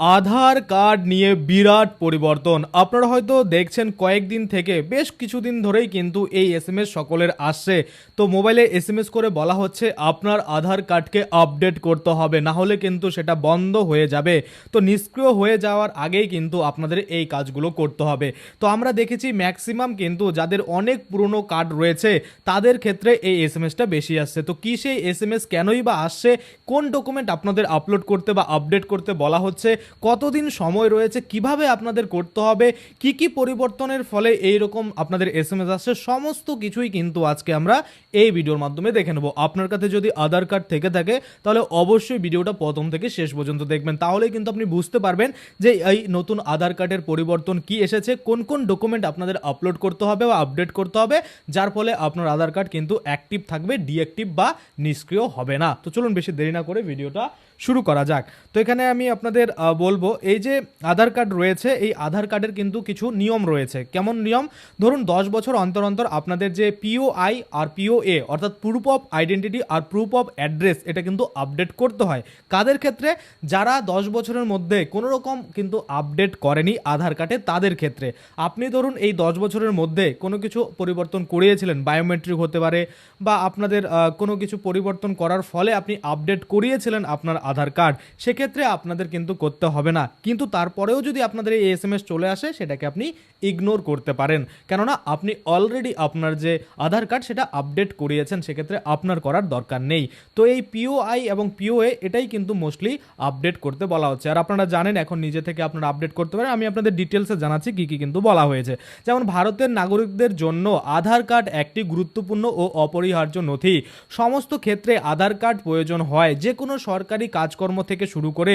আধার card নিয়ে বিরাট পরিবর্তন। আপনারা হয়তো দেখছেন কয়েকদিন থেকে, বেশ কিছুদিন ধরেই কিন্তু এই এস সকলের আসছে। তো মোবাইলে এস করে বলা হচ্ছে, আপনার আধার কার্ডকে আপডেট করতে হবে, না হলে কিন্তু সেটা বন্ধ হয়ে যাবে। তো নিষ্ক্রিয় হয়ে যাওয়ার আগেই কিন্তু আপনাদের এই কাজগুলো করতে হবে। তো আমরা দেখেছি ম্যাক্সিমাম কিন্তু যাদের অনেক পুরনো কার্ড রয়েছে, তাদের ক্ষেত্রে এই এস এমএসটা বেশি আসছে। তো কী সেই এস এম এস কেনই বা আসছে, কোন ডকুমেন্ট আপনাদের আপলোড করতে বা আপডেট করতে বলা হচ্ছে কতদিন সময় রয়েছে, কীভাবে আপনাদের করতে হবে, কি কি পরিবর্তনের ফলে এই রকম আপনাদের এস এম এস আসছে, সমস্ত কিছুই কিন্তু আজকে আমরা এই ভিডিওর মাধ্যমে দেখে নেব। আপনার কাছে যদি আধার কার্ড থেকে থাকে, তাহলে অবশ্যই ভিডিওটা প্রথম থেকে শেষ পর্যন্ত দেখবেন। তাহলেই কিন্তু আপনি বুঝতে পারবেন যে এই নতুন আধার কার্ডের পরিবর্তন কি এসেছে, কোন কোন ডকুমেন্ট আপনাদের আপলোড করতে হবে বা আপডেট করতে হবে, যার ফলে আপনার আধার কার্ড কিন্তু অ্যাক্টিভ থাকবে ডিঅ্যাক্টিভ বা নিষ্ক্রিয় হবে না। তো চলুন বেশি দেরি না করে ভিডিওটা শুরু করা যাক। তো এখানে আমি আপনাদের বলব, এই যে আধার কার্ড রয়েছে, এই আধার কার্ডের কিন্তু কিছু নিয়ম রয়েছে। কেমন নিয়ম? ধরুন, দশ বছর অন্তর অন্তর আপনাদের যে পিওআই আর পিওএ অর্থাৎ প্রুফ অফ আইডেন্টিটি আর প্রুফ অফ অ্যাড্রেস এটা কিন্তু আপডেট করতে হয়। কাদের ক্ষেত্রে? যারা দশ বছরের মধ্যে কোনো রকম কিন্তু আপডেট করেনি আধার কার্ডে, তাদের ক্ষেত্রে। আপনি ধরুন, এই দশ বছরের মধ্যে কোনো কিছু পরিবর্তন করিয়েছিলেন বায়োমেট্রিক হতে পারে বা আপনাদের কোনো কিছু পরিবর্তন করার ফলে আপনি আপডেট করিয়েছিলেন আপনার আধার কার্ড, সেক্ষেত্রে আপনাদের কিন্তু করতে হবে না। কিন্তু তারপরেও যদি আপনাদের এই এস চলে আসে, সেটাকে আপনি ইগনোর করতে পারেন। কেননা আপনি অলরেডি আপনার যে আধার কার্ড, সেটা আপডেট করিয়েছেন, সেক্ষেত্রে আপনার করার দরকার নেই। তো এই পিওআই এবং পিওএ এটাই কিন্তু মোস্টলি আপডেট করতে বলা হচ্ছে। আর আপনারা জানেন, এখন নিজে থেকে আপনারা আপডেট করতে পারেন। আমি আপনাদের ডিটেলসে জানাচ্ছি কী কী কিন্তু বলা হয়েছে। যেমন ভারতের নাগরিকদের জন্য আধার কার্ড একটি গুরুত্বপূর্ণ ও অপরিহার্য নথি। সমস্ত ক্ষেত্রে আধার কার্ড প্রয়োজন হয়। যে কোনো সরকারি কাজকর্ম থেকে শুরু করে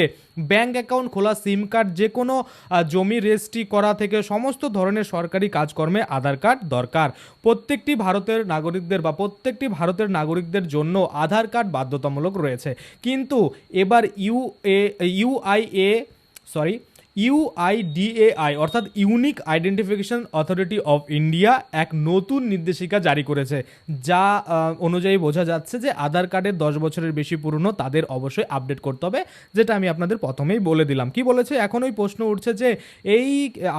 ব্যাংক অ্যাকাউন্ট খোলা, সিম কার্ড যে কোনো জমি রেজিস্ট্রি করা থেকে সমস্ত ধরনের সরকারি কাজকর্মে আধার কার্ড দরকার। প্রত্যেকটি ভারতের নাগরিকদের বা প্রত্যেকটি ভারতের নাগরিকদের জন্য আধার কার্ড বাধ্যতামূলক রয়েছে। কিন্তু এবার U A UIA sorry UIDAI অর্থাৎ unique identification authority of India এক নতুন নির্দেশিকা জারি করেছে, যা অনুযায়ী বোঝা যাচ্ছে যে আধার কার্ডের দশ বছরের বেশি পুরনো তাদের অবশ্যই আপডেট করতে হবে, যেটা আমি আপনাদের প্রথমেই বলে দিলাম। কি বলেছে? এখন ওই প্রশ্ন উঠছে যে এই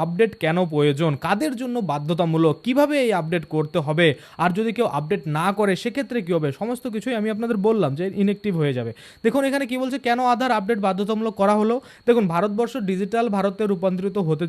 আপডেট কেন প্রয়োজন? কাদের জন্য বাধ্যতামূলক? কীভাবে এই আপডেট করতে হবে? আর যদি কেউ আপডেট না করে, সেক্ষেত্রে কী হবে? সমস্ত কিছুই আমি আপনাদের বললাম যে ইনএক্টিভ হয়ে যাবে। দেখুন, এখানে কি বলছে? কেন আধার আপডেট বাধ্যতামূলক করা হলো? দেখুন, ভারতবর্ষ ডিজিটাল ভারতে রূপান্তরিত হতে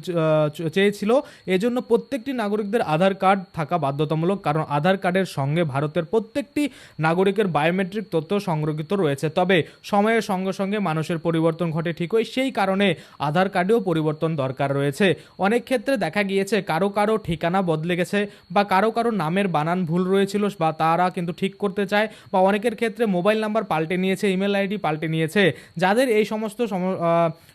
চেয়েছিল। এজন্য প্রত্যেকটি নাগরিকদের আধার কার্ড থাকা বাধ্যতামূলক, কারণ আধার কার্ডের সঙ্গে ভারতের প্রত্যেকটি নাগরিকের বায়োমেট্রিক তথ্য সংরক্ষিত রয়েছে। তবে সময়ের সঙ্গে সঙ্গে মানুষের পরিবর্তন ঘটে ঠিকই, সেই কারণে আধার কার্ডেও পরিবর্তন দরকার রয়েছে। অনেক ক্ষেত্রে দেখা গিয়েছে, কারও কারও ঠিকানা বদলে গেছে বা কারও কারও নামের বানান ভুল রয়েছিল বা তারা কিন্তু ঠিক করতে চায় বা অনেকের ক্ষেত্রে মোবাইল নাম্বার পাল্টে নিয়েছে, ইমেল আইডি পাল্টে নিয়েছে। যাদের এই সমস্ত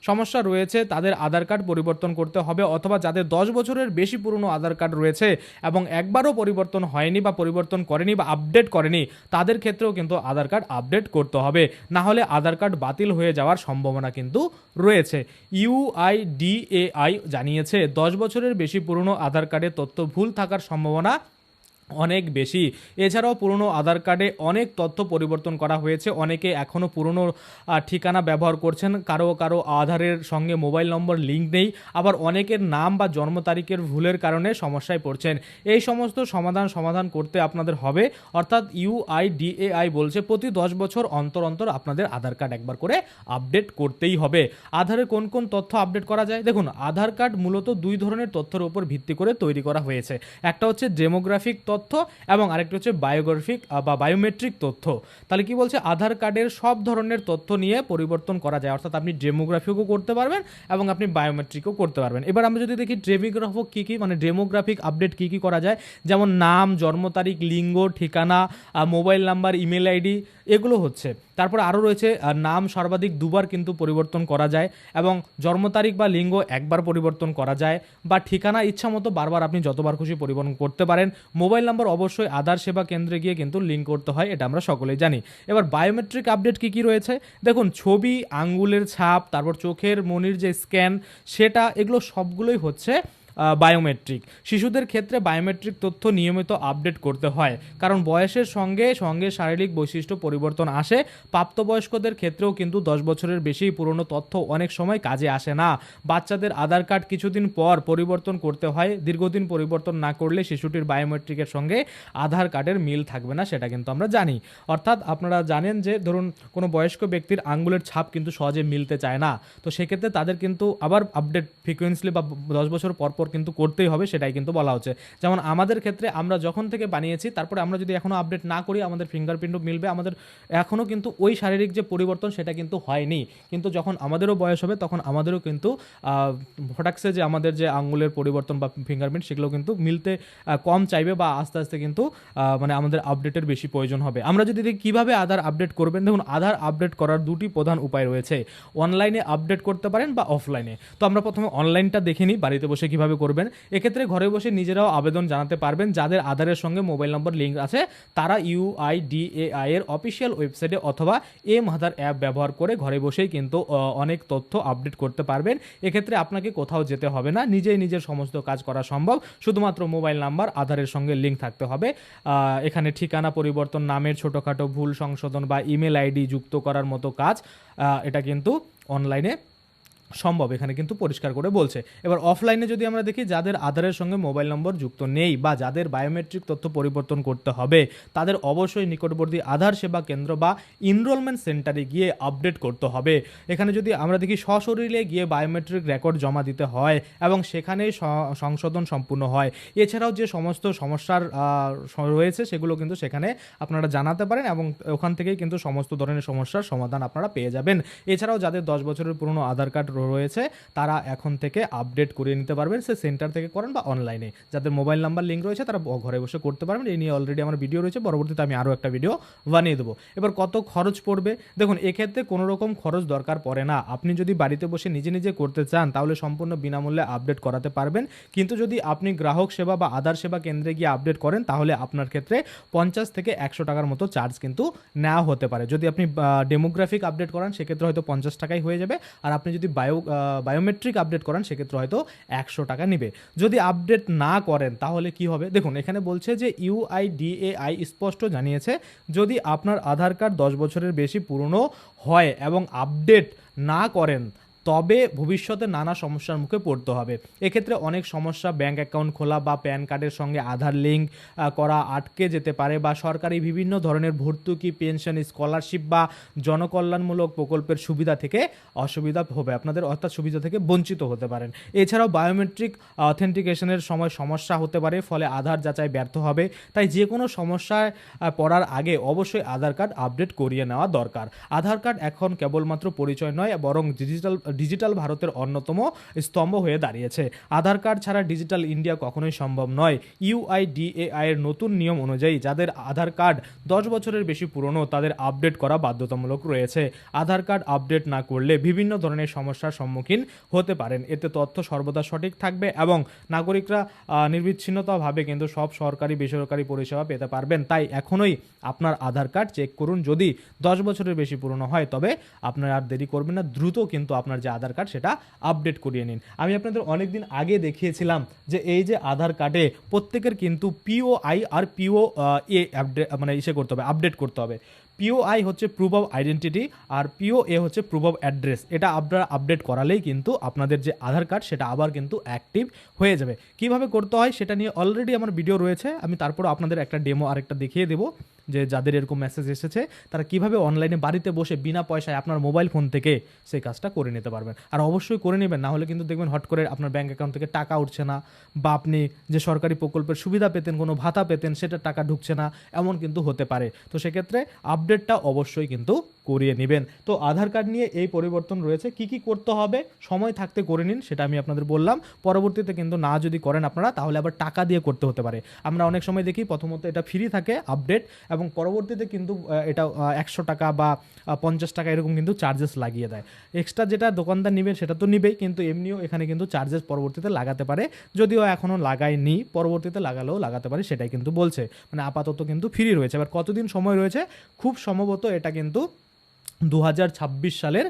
সমস্যা রয়েছে, তাদের আধার কার্ড পরিবর্তন করতে হবে অথবা যাদের দশ বছরের বেশি পুরনো আধার কার্ড রয়েছে এবং একবারও পরিবর্তন হয়নি বা পরিবর্তন করেনি বা আপডেট করেনি, তাদের ক্ষেত্রেও কিন্তু আধার কার্ড আপডেট করতে হবে। না হলে আধার কার্ড বাতিল হয়ে যাওয়ার সম্ভাবনা কিন্তু রয়েছে। ইউআইডিএআই জানিয়েছে, দশ বছরের বেশি পুরনো আধার কার্ডে তথ্য ভুল থাকার সম্ভাবনা অনেক বেশি। এছাড়াও পুরনো আধার কার্ডে অনেক তথ্য পরিবর্তন করা হয়েছে। অনেকে এখনও পুরনো ঠিকানা ব্যবহার করছেন। কারও কারও আধারের সঙ্গে মোবাইল নম্বর লিঙ্ক নেই। আবার অনেকের নাম বা জন্ম তারিখের ভুলের কারণে সমস্যায় পড়ছেন। এই সমস্ত সমাধান সমাধান করতে আপনাদের হবে। অর্থাৎ ইউআইডিএআই বলছে, প্রতি দশ বছর অন্তর অন্তর আপনাদের আধার কার্ড একবার করে আপডেট করতেই হবে। আধারে কোন কোন তথ্য আপডেট করা যায়? দেখুন, আধার কার্ড মূলত দুই ধরনের তথ্যের উপর ভিত্তি করে তৈরি করা হয়েছে। একটা হচ্ছে ডেমোগ্রাফিক তথ্য এবং আরেকটি হচ্ছে বায়োগ্রাফিক বা বায়োমেট্রিক তথ্য। তাহলে কি বলছে? আধার কার্ডের সব ধরনের তথ্য নিয়ে পরিবর্তন করা যায়। অর্থাৎ আপনি ডেমোগ্রাফিকও করতে পারবেন এবং আপনি বায়োমেট্রিকও করতে পারবেন। এবার আমরা যদি দেখি ডেমিগ্রাফক কী কী মানে ডেমোগ্রাফিক আপডেট কী কী করা যায়? যেমন নাম, জন্ম তারিখ, লিঙ্গ, ঠিকানা মোবাইল নাম্বার ইমেল আইডি এগুলো হচ্ছে। তারপর আরও রয়েছে নাম সর্বাধিক দুবার কিন্তু পরিবর্তন করা যায় এবং জন্ম তারিখ বা লিঙ্গ একবার পরিবর্তন করা যায় বা ঠিকানা ইচ্ছা মতো বারবার আপনি যতবার খুশি পরিবর্তন করতে পারেন। মোবাইল নাম্বার অবশ্যই আধার সেবা কেন্দ্রে গিয়ে কিন্তু লিঙ্ক করতে হয়, এটা আমরা সকলেই জানি। এবার বায়োমেট্রিক আপডেট কি কি রয়েছে? দেখুন, ছবি, আঙ্গুলের ছাপ, তারপর চোখের মনির যে স্ক্যান সেটা এগুলো সবগুলোই হচ্ছে বায়োমেট্রিক শিশুদের ক্ষেত্রে বায়োমেট্রিক তথ্য নিয়মিত আপডেট করতে হয়, কারণ বয়সের সঙ্গে সঙ্গে শারীরিক বৈশিষ্ট্য পরিবর্তন আসে। প্রাপ্তবয়স্কদের ক্ষেত্রেও কিন্তু দশ বছরের বেশি পুরনো তথ্য অনেক সময় কাজে আসে না। বাচ্চাদের আধার কার্ড কিছুদিন পর পরিবর্তন করতে হয়, দীর্ঘদিন পরিবর্তন না করলে শিশুটির বায়োমেট্রিকের সঙ্গে আধার কার্ডের মিল থাকবে না, সেটা কিন্তু আমরা জানি। অর্থাৎ আপনারা জানেন যে, ধরুন কোনো বয়স্ক ব্যক্তির আঙ্গুলের ছাপ কিন্তু সহজে মিলতে চায় না। তো সেক্ষেত্রে তাদের কিন্তু আবার আপডেট ফ্রিকোয়েন্সলি বা দশ বছর পর পর কিন্তু করতেই হবে, সেটাই কিন্তু বলা হচ্ছে। যেমন আমাদের ক্ষেত্রে আমরা যখন থেকে বানিয়েছি, তারপরে আমরা যদি এখনও আপডেট না করি, আমাদের ফিঙ্গারপ্রিন্টও মিলবে। আমাদের এখনও কিন্তু ওই শারীরিক যে পরিবর্তন, সেটা কিন্তু হয়নি। কিন্তু যখন আমাদেরও বয়স হবে, তখন আমাদেরও কিন্তু ফটাক্সে যে আমাদের যে আঙ্গুলের পরিবর্তন বা ফিঙ্গারপ্রিন্ট সেগুলো কিন্তু মিলতে কম চাইবে বা আস্তে আস্তে কিন্তু মানে আমাদের আপডেটের বেশি প্রয়োজন হবে। আমরা যদি দেখি কীভাবে আধার আপডেট করবেন, দেখুন আধার আপডেট করার দুটি প্রধান উপায় রয়েছে। অনলাইনে আপডেট করতে পারেন বা অফলাইনে তো আমরা প্রথমে অনলাইনটা দেখে নিই, বাড়িতে বসে কীভাবে করবেন। এক্ষেত্রে ঘরে বসে নিজেরাও আবেদন জানাতে পারবেন। যাদের আধারের সঙ্গে মোবাইল নম্বর লিঙ্ক আছে, তারা ইউআইডিএআই এর অফিসিয়াল ওয়েবসাইটে অথবা এম আধার অ্যাপ ব্যবহার করে ঘরে বসেই কিন্তু অনেক তথ্য আপডেট করতে পারবেন। এক্ষেত্রে আপনাকে কোথাও যেতে হবে না। নিজেই নিজের সমস্ত কাজ করা সম্ভব। শুধুমাত্র মোবাইল নাম্বার, আধারের সঙ্গে লিঙ্ক থাকতে হবে। এখানে ঠিকানা, পরিবর্তন, নামের ছোটোখাটো ভুল সংশোধন বা ইমেল আইডি যুক্ত করার মতো কাজ এটা কিন্তু অনলাইনে সম্ভব, এখানে কিন্তু পরিষ্কার করে বলছে। এবার অফলাইনে যদি আমরা দেখি, যাদের আধারের সঙ্গে মোবাইল নম্বর যুক্ত নেই বা যাদের বায়োমেট্রিক তথ্য পরিবর্তন করতে হবে, তাদের অবশ্যই নিকটবর্তী আধার সেবা কেন্দ্র বা ইনরোলমেন্ট সেন্টারে গিয়ে আপডেট করতে হবে। এখানে যদি আমরা দেখি, সশরীরে গিয়ে বায়োমেট্রিক রেকর্ড জমা দিতে হয় এবং সেখানেই সংশোধন সম্পূর্ণ হয়। এছাড়াও যে সমস্ত সমস্যার রয়েছে, সেগুলো কিন্তু সেখানে আপনারা জানাতে পারেন এবং ওখান থেকেই কিন্তু সমস্ত ধরনের সমস্যার সমাধান আপনারা পেয়ে যাবেন। এছাড়াও যাদের দশ বছরের পুরনো আধার কার্ড রয়েছে, তারা এখন থেকে আপডেট করিয়ে নিতে পারবেন সে সেন্টার থেকে করেন বা অনলাইনে যাদের মোবাইল নাম্বার লিঙ্ক রয়েছে, তারা ঘরে বসে করতে পারবেন। এই নিয়ে অলরেডি আমার ভিডিও রয়েছে, পরবর্তীতে আমি আরও একটা ভিডিও বানিয়ে দেবো। এবার কত খরচ পড়বে? দেখুন, এক্ষেত্রে কোনো রকম খরচ দরকার পড়ে না। আপনি যদি বাড়িতে বসে নিজে নিজে করতে চান, তাহলে সম্পূর্ণ বিনামূল্যে আপডেট করাতে পারবেন। কিন্তু যদি আপনি গ্রাহক সেবা বা আধার সেবা কেন্দ্রে গিয়ে আপডেট করেন, তাহলে আপনার ক্ষেত্রে পঞ্চাশ থেকে একশো টাকার মতো চার্জ কিন্তু নেওয়া হতে পারে। যদি আপনি ডেমোগ্রাফিক আপডেট করান, সেক্ষেত্রে হয়তো পঞ্চাশ টাকাই হয়ে যাবে। আর আপনি যদি বায়ো বায়োমেট্রিক আপডেট করান, সেক্ষেত্রে হয়তো একশো টাকা নেবে। যদি আপডেট না করেন, তাহলে কি হবে? দেখুন, এখানে বলছে যে ইউআইডিএআই স্পষ্ট জানিয়েছে, যদি আপনার আধার কার্ড দশ বছরের বেশি পুরনো হয় এবং আপডেট না করেন তবে ভবিষ্যতে নানা সমস্যার মুখে পড়তে হবে। এক্ষেত্রে অনেক সমস্যা ব্যাংক অ্যাকাউন্ট খোলা বা প্যান কার্ডের সঙ্গে আধার লিঙ্ক করা আটকে যেতে পারে বা সরকারি বিভিন্ন ধরনের ভর্তুকি পেনশন স্কলারশিপ বা জনকল্যাণমূলক প্রকল্পের সুবিধা থেকে অসুবিধা হবে। আপনাদের অর্থাৎ সুবিধা থেকে বঞ্চিত হতে পারেন। এছাড়াও বায়োমেট্রিক অথেন্টিকেশনের সময় সমস্যা হতে পারে, ফলে আধার যাচাই ব্যর্থ হবে। তাই যে কোনো সমস্যায় পড়ার আগে অবশ্যই আধার কার্ড আপডেট করিয়ে নেওয়া দরকার। আধার কার্ড এখন কেবলমাত্র পরিচয় নয়, বরং ডিজিটাল ডিজিটাল ভারতের অন্যতম স্তম্ভ হয়ে দাঁড়িয়েছে। আধার কার্ড ছাড়া ডিজিটাল ইন্ডিয়া কখনোই সম্ভব নয়। ইউআইডিএআই এর নতুন নিয়ম অনুযায়ী যাদের আধার কার্ড দশ বছরের বেশি পুরনো, তাদের আপডেট করা বাধ্যতামূলক রয়েছে। আধার কার্ড আপডেট না করলে বিভিন্ন ধরনের সমস্যার সম্মুখীন হতে পারেন। এতে তথ্য সর্বদা সঠিক থাকবে এবং নাগরিকরা নির্বিচ্ছিন্নতাভাবে কিন্তু সব সরকারি, বেসরকারি পরিষেবা পেতে পারবেন। তাই এখনোই আপনার আধার কার্ড চেক করুন। যদি দশ বছরের বেশি পুরনো হয়, তবে আপনার আর দেরি করবেন না। দ্রুত কিন্তু আপনার যে আধার কার্ড সেটা আপডেট করিয়ে নিন। আমি আপনাদের অনেকদিন আগে দেখিয়েছিলাম যে এই যে আধার কার্ডে প্রত্যেকের কিন্তু পিওআই আর পিও এ আপডেট মানে ইসে করতে হবে আপডেট করতে হবে। পিওআই হচ্ছে প্রুফ অফ আইডেন্টিটি আর পিও এ হচ্ছে প্রুফ অফ অ্যাড্রেস এটা আপনারা আপডেট করালেই কিন্তু আপনাদের যে আধার কার্ড সেটা আবার কিন্তু অ্যাক্টিভ হয়ে যাবে। কীভাবে করতে হয় সেটা নিয়ে অলরেডি আমার ভিডিও রয়েছে। আমি তারপর আপনাদের একটা ডেমো আরেকটা দেখিয়ে দেবো। যে যাদের এরকম মেসেজ এসেছে, তারা কীভাবে অনলাইনে বাড়িতে বসে বিনা পয়সায় আপনার মোবাইল ফোন থেকে সেই কাজটা করে নিতে পারবেন। আর অবশ্যই করে নেবেন, না হলে কিন্তু দেখবেন হট করে আপনার ব্যাঙ্ক অ্যাকাউন্ট থেকে টাকা উঠছে না, বা আপনি যে সরকারি প্রকল্পের সুবিধা পেতেন, কোনো ভাতা পেতেন সেটা টাকা ঢুকছে না, এমন কিন্তু হতে পারে। তো সেক্ষেত্রে আপডেটটা অবশ্যই কিন্তু করিয়ে নেবেন। তো আধার কার্ড নিয়ে এই পরিবর্তন রয়েছে। কি কি করতে হবে? সময় থাকতে করে নিন, সেটা আমি আপনাদের বললাম। পরবর্তীতে কিন্তু না যদি করেন আপনারা, তাহলে আবার টাকা দিয়ে করতে হতে পারে। আমরা অনেক সময় দেখি, প্রথমত এটা ফ্রি থাকে আপডেট এবং পরবর্তীতে কিন্তু এটা একশো টাকা বা পঞ্চাশ টাকা এরকম কিন্তু চার্জেস লাগিয়ে দেয়। এক্সট্রা যেটা দোকানদার নেবে সেটা তো নিবেই, কিন্তু এমনিও এখানে কিন্তু চার্জেস পরবর্তীতে লাগাতে পারে। যদিও এখনও লাগায়নি, পরবর্তীতে লাগালেও লাগাতে পারে, সেটাই কিন্তু বলছে। মানে আপাতত কিন্তু ফ্রি রয়েছে। এবার কতদিন সময় রয়েছে? খুব সম্ভবত এটা কিন্তু দু হাজার ছাব্বিশ সালের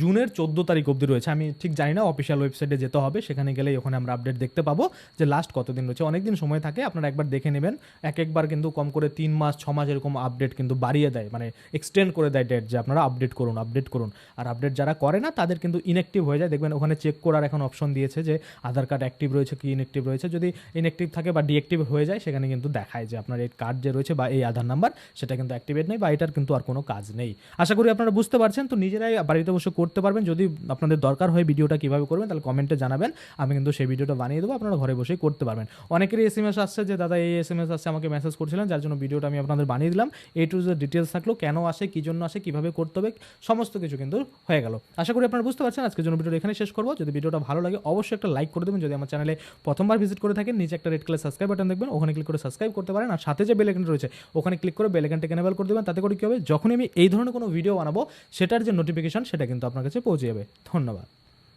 জুনের চোদ্দ তারিখ অবধি রয়েছে। আমি ঠিক জানি না অফিসিয়াল ওয়েবসাইটে যেতে হবে, সেখানে গেলেই ওখানে আমরা আপডেট দেখতে পাবো যে লাস্ট কতদিন রয়েছে। অনেক দিন সময় থাকে, আপনারা একবার দেখে নেবেন। এক একবার কিন্তু কম করে তিন মাস, ছ মাস এরকম আপডেট কিন্তু বাড়িয়ে দেয় মানে এক্সটেন্ড করে দেয় ডেট যে আপনারা আপডেট করুন আপডেট করুন। আর আপডেট যারা করে না, তাদের কিন্তু ইনঅ্যাক্টিভ হয়ে যায়। দেখবেন ওখানে চেক করার এখন অপশন দিয়েছে যে আধার কার্ড অ্যাক্টিভ রয়েছে কি ইনঅ্যাক্টিভ রয়েছে। যদি ইনঅ্যাক্টিভ থাকে বা ডিঅ্যাক্টিভ হয়ে যায়, সেখানে কিন্তু দেখায় যে আপনার এই কার্ড যে রয়েছে বা এই আধার নাম্বার সেটা কিন্তু অ্যাক্টিভেট নেই বা এটার কিন্তু আর কোনো কাজ নেই। আশা করি আপনারা বুঝতে পারছেন। তো নিজেরাই বাড়িতে বসে করতে পারবেন। যদি আপনাদের দরকার হয় ভিডিওটা কীভাবে করবেন, তাহলে কমেন্টে জানাবেন। আমি কিন্তু সেই ভিডিওটা বানিয়ে দেবো, আপনারা ঘরে বসেই করতে পারবেন। অনেকেরই এস এম এস আসছে যে, দাদা, এই এস এম এস আসছে, আমাকে মেসেজ করছিলেন, যার জন্য ভিডিওটা আমি আপনাদের বানিয়ে দিলাম। এই টু যে ডিটেলস থাকল, কেন আসে, কী জন্য আসে, কীভাবে করতে হবে, সমস্ত কিছু কিন্তু হয়ে গেল। আশা করি আপনারা বুঝতে পারছেন, আজকের জন্য ভিডিওটা এখানে শেষ করব। যদি ভিডিওটা ভালো লাগে, অবশ্যই একটা লাইক করে দেবেন। যদি আমার চ্যানেলে প্রথমবার ভিজিট করে থাকেন, নিচে একটা রেড কালার সাবস্ক্রাইব বাটন দেখবেন, ওখানে ক্লিক করে সাবস্ক্রাইব করতে পারেন। আর সাথে যে বেল রয়েছে, ওখানে ক্লিক করে বেল আইকনটা এনেবল করে দেবেন। তাতে করে কী হবে, যখনই আমি এই ধরনের কোনো ভিডিও বানাবো, সেটার যে নোটিফিকেশন সেটা কিন্তু আপনার কাছে পৌঁছে যাবে। ধন্যবাদ।